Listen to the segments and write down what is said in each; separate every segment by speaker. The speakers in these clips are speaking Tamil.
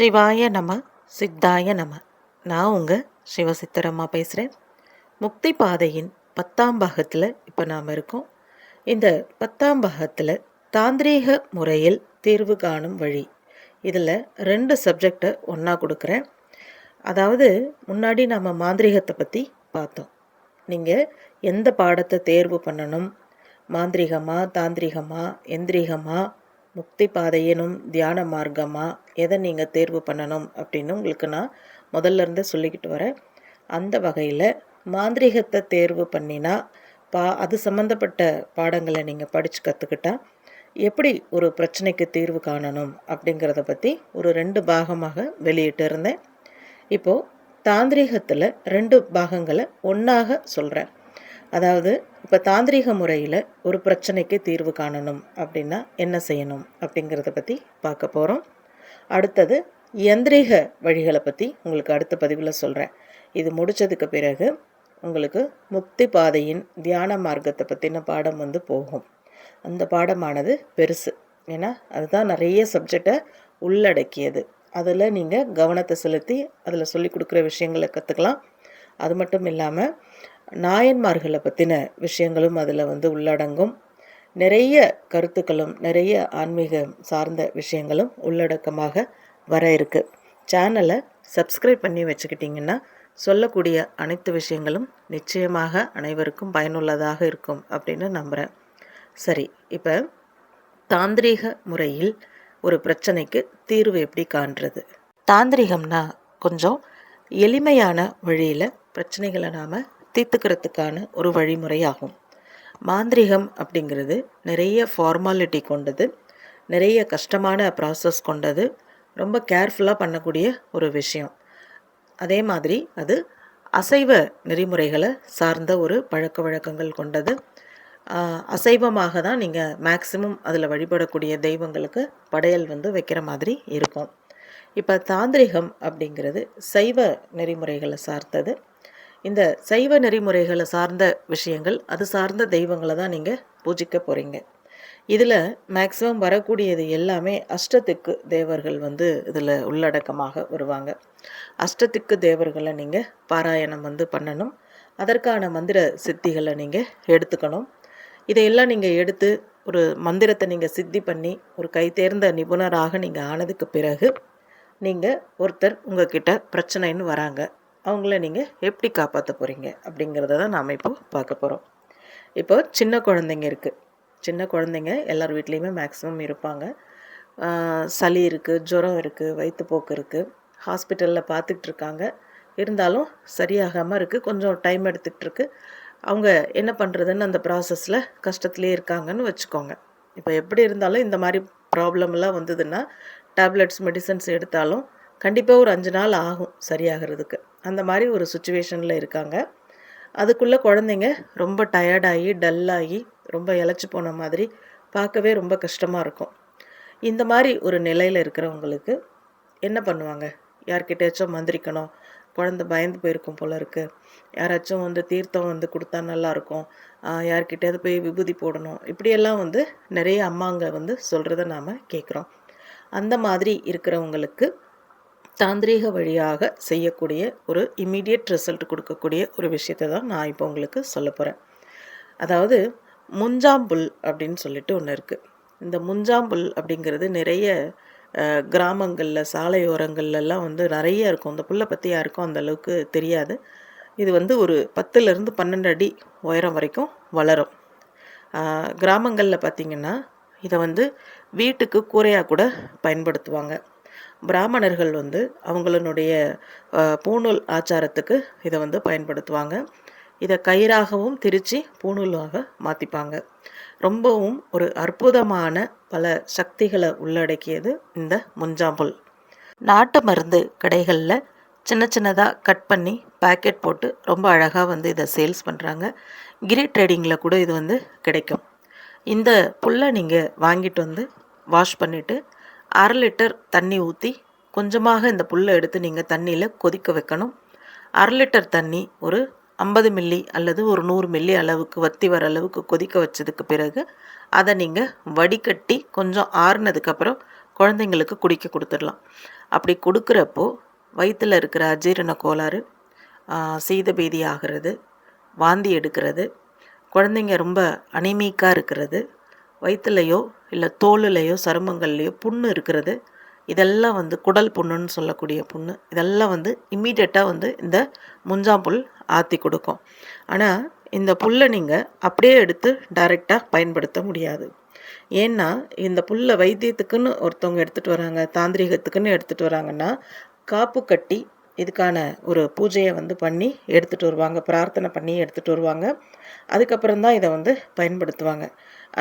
Speaker 1: சிவாய நம சித்தாய நம. நான் உங்கள் சிவசித்தரம்மா பேசுகிறேன் முக்தி பாதையின் பத்தாம் பாகத்தில் இப்போ நாம் இருக்கோம். இந்த பத்தாம் பாகத்தில் தாந்திரீக முறையில் தீர்வு காணும் வழி. இதில் ரெண்டு சப்ஜெக்டை ஒன்றா கொடுக்குறேன். அதாவது முன்னாடி நம்ம மாந்திரீகத்தை பற்றி பார்த்தோம். நீங்கள் எந்த பாடத்தை தேர்வு பண்ணணும்? மாந்திரிகமாக தாந்திரிகமாக எந்திரிகமாக முக்தி பாதையினும் தியான மார்க்கமா? எதை நீங்கள் தேர்வு பண்ணணும் அப்படின்னு உங்களுக்கு நான் முதல்ல இருந்தே சொல்லிக்கிட்டு வரேன். அந்த வகையில் மாந்திரிகத்தை தேர்வு பண்ணினா பா அது சம்மந்தப்பட்ட பாடங்களை நீங்கள் படித்து கற்றுக்கிட்டா எப்படி ஒரு பிரச்சனைக்கு தீர்வு காணணும் அப்படிங்கிறத பற்றி ஒரு ரெண்டு பாகமாக வெளியிட்டு இருந்தேன். இப்போது தாந்திரிகத்தில் ரெண்டு பாகங்களை ஒன்றாக சொல்கிறேன் அதாவது இப்போ தாந்திரிக முறையில் ஒரு பிரச்சனைக்கு தீர்வு காணணும் அப்படின்னா என்ன செய்யணும் அப்படிங்கிறத பற்றி பார்க்க போகிறோம் அடுத்தது யந்திரிக வழிகளை பற்றி உங்களுக்கு அடுத்த பதிவில் சொல்கிறேன் இது முடித்ததுக்கு பிறகு உங்களுக்கு முக்தி பாதையின் தியான மார்க்கத்தை பற்றின பாடம் வந்து போகும். அந்த பாடமானது பெருசு. ஏன்னா அதுதான் நிறைய சப்ஜெக்டை உள்ளடக்கியது. அதில் நீங்கள் கவனத்தை செலுத்தி அதில் சொல்லி கொடுக்குற விஷயங்களை கற்றுக்கலாம் அது மட்டும் இல்லாமல் நாயன்மார்களை பற்றின விஷயங்களும் அதில் வந்து உள்ளடங்கும். நிறைய கருத்துக்களும் நிறைய ஆன்மீகம் சார்ந்த விஷயங்களும் உள்ளடக்கமாக வர இருக்குது சேனலை சப்ஸ்கிரைப் பண்ணி வச்சுக்கிட்டிங்கன்னா சொல்லக்கூடிய அனைத்து விஷயங்களும் நிச்சயமாக அனைவருக்கும் பயனுள்ளதாக இருக்கும் அப்படின்னு நம்புகிறேன் சரி இப்போ தாந்திரீக முறையில் ஒரு பிரச்சனைக்கு தீர்வு எப்படி காண்றது? தாந்திரிகம்னா கொஞ்சம் எளிமையான வழியில் பிரச்சனைகளை நாம் தீர்த்துக்கிறதுக்கான ஒரு வழிமுறையாகும். மாந்திரிகம் அப்படிங்கிறது நிறைய ஃபார்மாலிட்டி கொண்டது நிறைய கஷ்டமான ப்ராசஸ் கொண்டது ரொம்ப கேர்ஃபுல்லாக பண்ணக்கூடிய ஒரு விஷயம். அதே மாதிரி அது அசைவ நெறிமுறைகளை சார்ந்த ஒரு பழக்க வழக்கங்கள் கொண்டது. அசைவமாக தான் நீங்கள் மேக்சிமம் அதில் வழிபடக்கூடிய தெய்வங்களுக்கு படையல் வந்து வைக்கிற மாதிரி இருக்கும். இப்போ தாந்திரிகம் அப்படிங்கிறது சைவ நெறிமுறைகளை சார்ந்தது. இந்த சைவ நெறிமுறைகளை சார்ந்த விஷயங்கள் அது சார்ந்த தெய்வங்களை தான் நீங்கள் பூஜிக்க போகிறீங்க இதில் மேக்ஸிமம் வரக்கூடியது எல்லாமே அஷ்டத்துக்கு தேவர்கள் வந்து இதில் உள்ளடக்கமாக வருவாங்க. அஷ்டத்துக்கு தேவர்களை நீங்கள் பாராயணம் வந்து பண்ணணும். அதற்கான மந்திர சித்திகளை நீங்கள் எடுத்துக்கணும். இதையெல்லாம் நீங்கள் எடுத்து ஒரு மந்திரத்தை நீங்கள் சித்தி பண்ணி ஒரு கைத்தேர்ந்த நிபுணராக நீங்கள் ஆனதுக்கு பிறகு நீங்கள் ஒருத்தர் உங்ககிட்ட பிரச்சனைன்னு வராங்க. அவங்கள நீங்கள் எப்படி காப்பாற்ற போகிறீங்க அப்படிங்கிறத தான் நாம் இப்போ பார்க்க போகிறோம் இப்போ சின்ன குழந்தைங்க இருக்குது சின்ன குழந்தைங்க எல்லார் வீட்லேயுமே மேக்ஸிமம் இருப்பாங்க. சளி இருக்குது ஜுரம் இருக்குது வயிற்றுப்போக்கு இருக்குது ஹாஸ்பிட்டலில் பார்த்துக்கிட்டு இருக்காங்க. இருந்தாலும் சரியாகாமல் இருக்குது கொஞ்சம் டைம் எடுத்துக்கிட்டு அவங்க என்ன பண்ணுறதுன்னு அந்த ப்ராசஸில் கஷ்டத்துலேயே இருக்காங்கன்னு வச்சுக்கோங்க. இப்போ எப்படி இருந்தாலும் இந்த மாதிரி ப்ராப்ளம்லாம் வந்ததுன்னா டேப்லெட்ஸ் மெடிசன்ஸ் எடுத்தாலும் கண்டிப்பாக ஒரு அஞ்சு நாள் ஆகும் சரியாகிறதுக்கு. அந்த மாதிரி ஒரு சுச்சுவேஷனில் இருக்காங்க. அதுக்குள்ளே குழந்தைங்க ரொம்ப டயர்டாகி டல்லாகி ரொம்ப இழைச்சி போன மாதிரி பார்க்கவே ரொம்ப கஷ்டமாக இருக்கும். இந்த மாதிரி ஒரு நிலையில் இருக்கிறவங்களுக்கு என்ன பண்ணுவாங்க? யார்கிட்டயாச்சும் மந்திரிக்கணும் குழந்த பயந்து போயிருக்கும் போல இருக்குது யாராச்சும் வந்து தீர்த்தம் வந்து கொடுத்தா நல்லாயிருக்கும் யார்கிட்டயாவது போய் விபூதி போடணும். இப்படியெல்லாம் வந்து நிறைய அம்மாங்க வந்து சொல்கிறத நாம் கேட்குறோம் அந்த மாதிரி இருக்கிறவங்களுக்கு தாந்திரீக வழியாக செய்யக்கூடிய ஒரு இம்மீடியட் ரிசல்ட் கொடுக்கக்கூடிய ஒரு விஷயத்தை தான் நான் இப்போ உங்களுக்கு சொல்ல போகிறேன் அதாவது முஞ்சாம்புல் அப்படின்னு சொல்லிட்டு ஒன்று இருக்குது இந்த முஞ்சாம்புல் அப்படிங்கிறது நிறைய கிராமங்களில் சாலையோரங்கள்லாம் வந்து நிறைய இருக்கும். இந்த புல்லை பற்றி யாருக்கும் அந்தளவுக்கு தெரியாது. இது வந்து ஒரு பத்துலேருந்து பன்னெண்டு அடி உயரம் வரைக்கும் வளரும். கிராமங்களில் பார்த்திங்கன்னா இதை வந்து வீட்டுக்கு கூரையாக கூட பயன்படுத்துவாங்க. பிராமணர்கள் வந்து அவங்களுடைய பூணூல் ஆச்சாரத்துக்கு இதை வந்து பயன்படுத்துவாங்க. இதை கயிறாகவும் திரித்து பூணூலாக மாற்றிப்பாங்க ரொம்பவும் ஒரு அற்புதமான பல சக்திகளை உள்ளடக்கியது இந்த முஞ்சாம்புல் நாட்டு மருந்து கடைகளில் சின்ன சின்னதாக கட் பண்ணி பேக்கெட் போட்டு ரொம்ப அழகாக வந்து இதை சேல்ஸ் பண்ணுறாங்க கிரி ட்ரேடிங்கில் கூட இது வந்து கிடைக்கும். இந்த புல்லை நீங்கள் வாங்கிட்டு வந்து வாஷ் பண்ணிவிட்டு அரை லிட்டர் தண்ணி ஊற்றி கொஞ்சமாக இந்த புல்லை எடுத்து நீங்கள் தண்ணியில் கொதிக்க வைக்கணும். அரை லிட்டர் தண்ணி ஒரு ஐம்பது மில்லி அல்லது ஒரு நூறு மில்லி அளவுக்கு வத்தி வர அளவுக்கு கொதிக்க வச்சதுக்கு பிறகு அதை நீங்கள் வடிகட்டி கொஞ்சம் ஆறுனதுக்கப்புறம் குழந்தைங்களுக்கு குடிக்க கொடுத்துடலாம். அப்படி கொடுக்குறப்போ வயிற்றில் இருக்கிற அஜீரண கோளாறு சீதபீதி ஆகிறது வாந்தி எடுக்கிறது குழந்தைங்க ரொம்ப அனிமீக்காக இருக்கிறது வயிற்றுலையோ இல்லை தோலுலையோ சருமங்கள்லேயோ புண்ணு இருக்கிறது. இதெல்லாம் வந்து குடல் புண்ணுன்னு சொல்லக்கூடிய புண்ணு. இதெல்லாம் வந்து இம்மீடியட்டாக வந்து இந்த முஞ்சாம்புல் ஆற்றி கொடுக்கும். ஆனால் இந்த புல்லை நீங்கள் அப்படியே எடுத்து டைரெக்டாக பயன்படுத்த முடியாது. ஏன்னா இந்த புல்லை வைத்தியத்துக்குன்னு ஒருத்தவங்க எடுத்துகிட்டு வராங்க தாந்திரிகத்துக்குன்னு எடுத்துகிட்டு வராங்கன்னா காப்பு கட்டி இதுக்கான ஒரு பூஜையை வந்து பண்ணி எடுத்துகிட்டு வருவாங்க பிரார்த்தனை பண்ணி எடுத்துகிட்டு வருவாங்க. அதுக்கப்புறம் தான் இதை வந்து பயன்படுத்துவாங்க.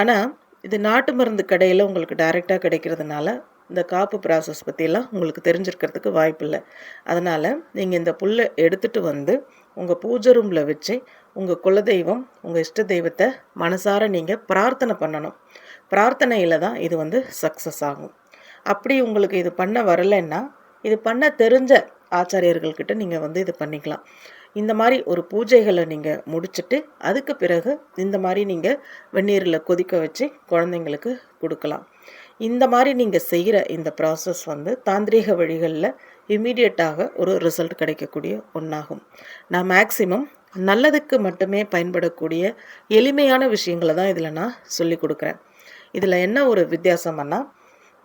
Speaker 1: ஆனால் இது நாட்டு மருந்து கடையில் உங்களுக்கு டைரெக்டாக கிடைக்கிறதுனால இந்த காப்பு ப்ராசஸ் பற்றியெல்லாம் உங்களுக்கு தெரிஞ்சிருக்கிறதுக்கு வாய்ப்பு இல்லை. அதனால் நீங்கள் இந்த புல்லை எடுத்துகிட்டு வந்து உங்கள் பூஜை ரூமில் வச்சு உங்கள் குலதெய்வம் உங்கள் இஷ்ட தெய்வத்தை மனசார நீங்கள் பிரார்த்தனை பண்ணணும். பிரார்த்தனையில் தான் இது வந்து சக்ஸஸ் ஆகும். அப்படி உங்களுக்கு இது பண்ண வரலைன்னா இது பண்ண தெரிஞ்ச ஆச்சாரியர்கள்கிட்ட நீங்கள் வந்து இது பண்ணிக்கலாம். இந்த மாதிரி ஒரு பூஜைகளை நீங்கள் முடிச்சுட்டு அதுக்கு பிறகு இந்த மாதிரி நீங்கள் வெந்நீரில் கொதிக்க வச்சு குழந்தைங்களுக்கு கொடுக்கலாம். இந்த மாதிரி நீங்கள் செய்கிற இந்த ப்ராசஸ் வந்து தாந்திரீக வழிகளில் இம்மீடியட்டாக ஒரு ரிசல்ட் கிடைக்கக்கூடிய ஒன்றாகும் நான் மேக்சிமம் நல்லதுக்கு மட்டுமே பயன்படக்கூடிய எளிமையான விஷயங்களை தான் இதில் நான் சொல்லி கொடுக்குறேன். இதில் என்ன ஒரு வித்தியாசம்னா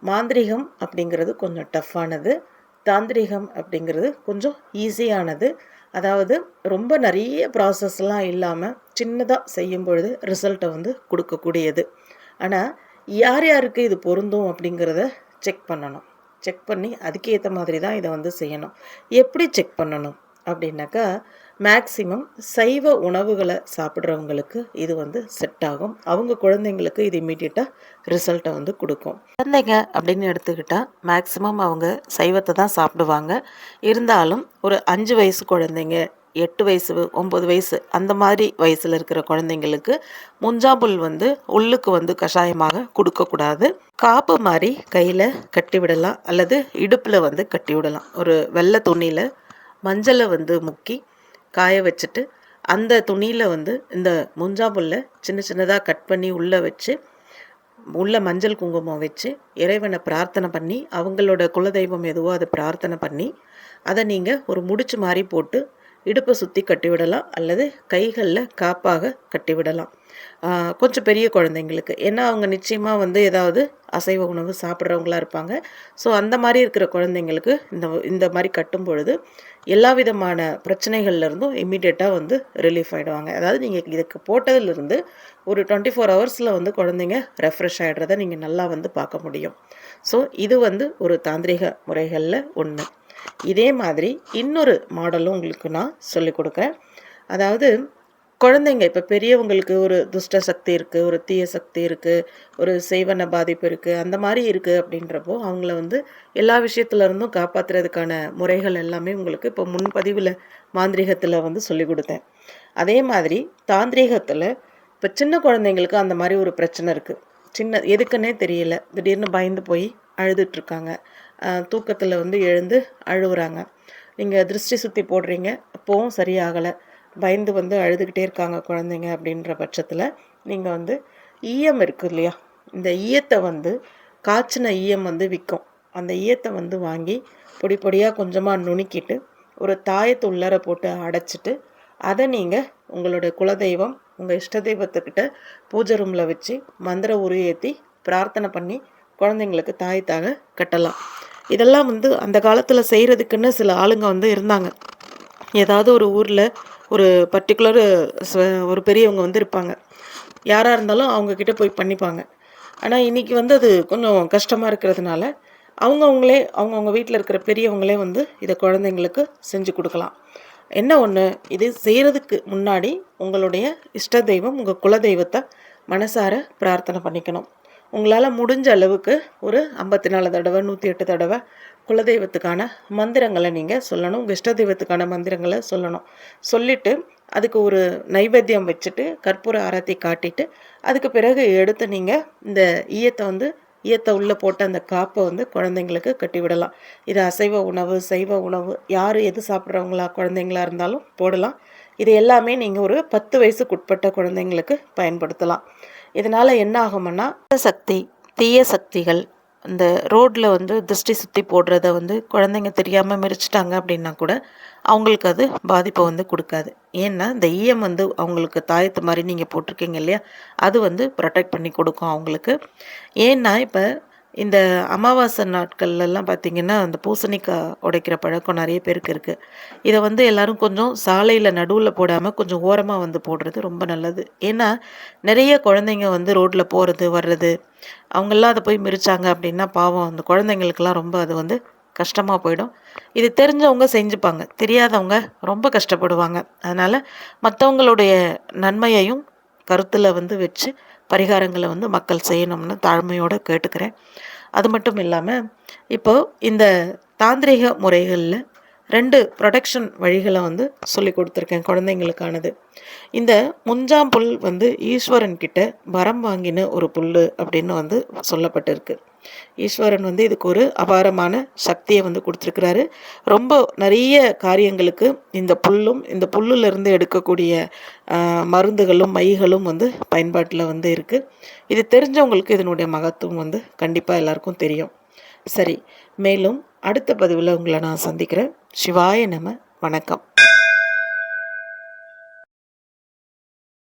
Speaker 1: மாந்திரிகம் அப்படிங்கிறது கொஞ்சம் டஃப்பானது தாந்திரிகம் அப்படிங்கிறது கொஞ்சம் ஈஸியானது அதாவது ரொம்ப நிறைய ப்ராசஸ்லாம் இல்லாமல் சின்னதாக செய்யும் பொழுது ரிசல்ட்டை வந்து கொடுக்கக்கூடியது. ஆனால் யார் யாருக்கு இது பொருந்தும் அப்படிங்கிறத செக் பண்ணணும். செக் பண்ணி அதுக்கேற்ற மாதிரி தான் இதை வந்து செய்யணும். எப்படி செக் பண்ணணும் அப்படின்னாக்கா மேக்சிமம் சைவ உணவுகளை சாப்பிட்றவங்களுக்கு இது வந்து செட் ஆகும். அவங்க குழந்தைங்களுக்கு இது இமீடியட்டாக ரிசல்ட்டை வந்து கொடுக்கும். குழந்தைங்க அப்படின்னு எடுத்துக்கிட்டால் மேக்சிமம் அவங்க சைவத்தை தான் சாப்பிடுவாங்க. இருந்தாலும் ஒரு அஞ்சு வயசு குழந்தைங்க எட்டு வயசு ஒம்பது வயசு அந்த மாதிரி வயசில் இருக்கிற குழந்தைங்களுக்கு முஞ்சாம்புல் வந்து உள்ளுக்கு வந்து கஷாயமாக கொடுக்கக்கூடாது. காப்பு மாதிரி கையில் கட்டி விடலாம். அல்லது இடுப்பில் வந்து கட்டி விடலாம். ஒரு வெள்ளை துணியில் மஞ்சளை வந்து முக்கி காய வச்சுட்டு அந்த துணியில் வந்து இந்த முஞ்சாம்புல்லை சின்ன சின்னதாக கட் பண்ணி உள்ளே வச்சு உள்ள மஞ்சள் குங்குமம் வச்சு இறைவனை பிரார்த்தனை பண்ணி அவங்களோட குலதெய்வம் எதுவோ அதை பிரார்த்தனை பண்ணி அதை நீங்கள் ஒரு முடிச்சு மாதிரி போட்டு இடுப்பை சுற்றி கட்டிவிடலாம் அல்லது கைகளில் காப்பாக கட்டிவிடலாம். கொஞ்சம் பெரிய குழந்தைங்களுக்கு. ஏன்னா அவங்க நிச்சயமாக வந்து ஏதாவது அசைவ உணவு சாப்பிட்றவங்களா இருப்பாங்க. ஸோ அந்த மாதிரி இருக்கிற குழந்தைங்களுக்கு இந்த இந்த மாதிரி கட்டும் பொழுது எல்லா விதமான பிரச்சனைகள்லேருந்தும் இம்மிடியேட்டாக வந்து ரிலீஃப் ஆகிடுவாங்க அதாவது நீங்கள் இதுக்கு போட்டதுலேருந்து ஒரு டுவெண்ட்டி ஃபோர் ஹவர்ஸில் வந்து குழந்தைங்க ரெஃப்ரெஷ் ஆகிடுறத நீங்கள் நல்லா வந்து பார்க்க முடியும். ஸோ இது வந்து ஒரு தாந்திரிக முறைகளில் ஒன்று இதே மாதிரி இன்னொரு மாடலும் உங்களுக்கு நான் சொல்லிக் கொடுக்குறேன். அதாவது குழந்தைங்க இப்போ பெரியவங்களுக்கு ஒரு துஷ்ட சக்தி இருக்குது ஒரு தீய சக்தி இருக்குது ஒரு செய்வன பாதிப்பு இருக்குது அந்த மாதிரி இருக்குது அப்படின்றப்போ அவங்கள வந்து எல்லா விஷயத்துலேருந்தும் காப்பாற்றுறதுக்கான முறைகள் எல்லாமே உங்களுக்கு இப்போ முன்பதிவில் மாந்திரிகத்தில் வந்து சொல்லி கொடுத்தேன். அதே மாதிரி தாந்திரிகத்தில் இப்போ சின்ன குழந்தைங்களுக்கு அந்த மாதிரி ஒரு பிரச்சனை இருக்குது சின்ன எதுக்குன்னே தெரியல. திடீர்னு பயந்து போய் அழுதுட்ருக்காங்க தூக்கத்தில் வந்து எழுந்து அழுகுறாங்க நீங்கள் திருஷ்டி சுற்றி போடுறீங்க. அப்போவும் சரியாகலை. பயந்து வந்து அழுதுகிட்டே இருக்காங்க குழந்தைங்க அப்படின்ற பட்சத்தில் நீங்கள் வந்து ஈயம் இருக்குது இல்லையா? இந்த ஈயத்தை வந்து காய்ச்சின ஈயம் வந்து விற்கும் அந்த ஈயத்தை வந்து வாங்கி பொடி பொடியாக கொஞ்சமாக நுணுக்கிட்டு ஒரு தாயத்து உள்ளர போட்டு அடைச்சிட்டு அதை நீங்கள் உங்களோட குலதெய்வம் உங்கள் இஷ்ட தெய்வத்துக்கிட்ட பூஜை ரூமில் வச்சு மந்திர உருவேற்றி பிரார்த்தனை பண்ணி குழந்தைங்களுக்கு தாயத்தாக கட்டலாம். இதெல்லாம் வந்து அந்த காலத்தில் செய்கிறதுக்குன்னு சில ஆளுங்க வந்து இருந்தாங்க. ஏதாவது ஒரு ஊரில் ஒரு பர்டிகுலர் ஒரு பெரியவங்க வந்து இருப்பாங்க. யாராக இருந்தாலும் அவங்கக்கிட்ட போய் பண்ணிப்பாங்க. ஆனால் இன்றைக்கி வந்து அது கொஞ்சம் கஷ்டமாக இருக்கிறதுனால அவங்கவுங்களே அவங்கவுங்க வீட்டில் இருக்கிற பெரியவங்களே வந்து இதை குழந்தைங்களுக்கு செஞ்சு கொடுக்கலாம். என்ன ஒன்று இது செய்கிறதுக்கு முன்னாடி உங்களுடைய இஷ்ட தெய்வம் உங்கள் குல தெய்வத்தை மனசார பிரார்த்தனை பண்ணிக்கணும். உங்களால் முடிஞ்ச அளவுக்கு ஒரு ஐம்பத்தி நாலு தடவை நூற்றி எட்டு தடவை குலதெய்வத்துக்கான மந்திரங்களை நீங்கள் சொல்லணும். உங்கள் இஷ்ட தெய்வத்துக்கான மந்திரங்களை சொல்லணும். சொல்லிவிட்டு அதுக்கு ஒரு நைவேத்தியம் வச்சுட்டு கற்பூர ஆரத்தி காட்டிட்டு அதுக்கு பிறகு எடுத்து நீங்கள் இந்த ஈயத்தை வந்து ஈயத்தை உள்ளே போட்ட அந்த காப்பை வந்து குழந்தைங்களுக்கு கட்டிவிடலாம் இது அசைவ உணவு சைவ உணவு யார் எது சாப்பிட்றவங்களா குழந்தைங்களா இருந்தாலும் போடலாம். இது எல்லாமே நீங்கள் ஒரு பத்து வயசுக்குட்பட்ட குழந்தைங்களுக்கு பயன்படுத்தலாம். இதனால் என்ன ஆகும்னா சக்தி தீய சக்திகள் இந்த ரோட்டில் வந்து திருஷ்டி சுற்றி போடுறத வந்து குழந்தைங்க தெரியாமல் மிரிச்சிட்டாங்க அப்படின்னா கூட அவங்களுக்கு அது பாதிப்பை வந்து கொடுக்காது. ஏன்னா இந்த ஈயம் வந்து அவங்களுக்கு தாயத்து மாதிரி நீங்கள் போட்டிருக்கீங்க இல்லையா? அது வந்து ப்ரொடெக்ட் பண்ணி கொடுக்கும் அவங்களுக்கு. ஏன்னா இப்போ இந்த அமாவாசை நாட்கள்லாம் பார்த்திங்கன்னா அந்த பூசணிக்காய் உடைக்கிற பழக்கம் நிறைய பேருக்கு இருக்குது இதை வந்து எல்லோரும் கொஞ்சம் சாலையில் நடுவில் போடாமல் கொஞ்சம் ஓரமாக வந்து போடுறது ரொம்ப நல்லது. ஏன்னா நிறைய குழந்தைங்க வந்து ரோட்டில் போகிறது வர்றது அவங்கெல்லாம் அதை போய் மிரிச்சாங்க அப்படின்னா பாவம். அந்த குழந்தைங்களுக்கெல்லாம் ரொம்ப அது வந்து கஷ்டமாக போயிடும். இது தெரிஞ்சவங்க செஞ்சுப்பாங்க. தெரியாதவங்க ரொம்ப கஷ்டப்படுவாங்க. அதனால் மற்றவங்களுடைய நன்மையையும் கருத்தில் வந்து வச்சு பரிகாரங்களை வந்து மக்கள் செய்யணும்னு தாழ்மையோடு கேட்டுக்கிறேன். அது மட்டும் இல்லாமல் இப்போது இந்த தாந்திரிக முறைகளில் ரெண்டு ப்ரொடெக்ஷன் வழிகளை வந்து சொல்லி கொடுத்துருக்கேன் குழந்தைங்களுக்கானது. இந்த முஞ்சாம் புல் வந்து ஈஸ்வரன் கிட்ட வரம் வாங்கின ஒரு புல் அப்படின்னு வந்து சொல்லப்பட்டிருக்கு. ஈஸ்வரன் வந்து இதுக்கு ஒரு அபாரமான சக்தியை வந்து கொடுத்துருக்கிறாரு. ரொம்ப நிறைய காரியங்களுக்கு இந்த புல்லும் இந்த புல்லுலேருந்து எடுக்கக்கூடிய மருந்துகளும் மைகளும் வந்து பயன்பாட்டில் வந்து இருக்குது இது தெரிஞ்சவங்களுக்கு இதனுடைய மகத்துவம் வந்து கண்டிப்பாக எல்லாருக்கும் தெரியும். சரி மேலும் அடுத்த பதிவில் உங்களை நான் சந்திக்கிறேன். சிவாய நம வணக்கம்.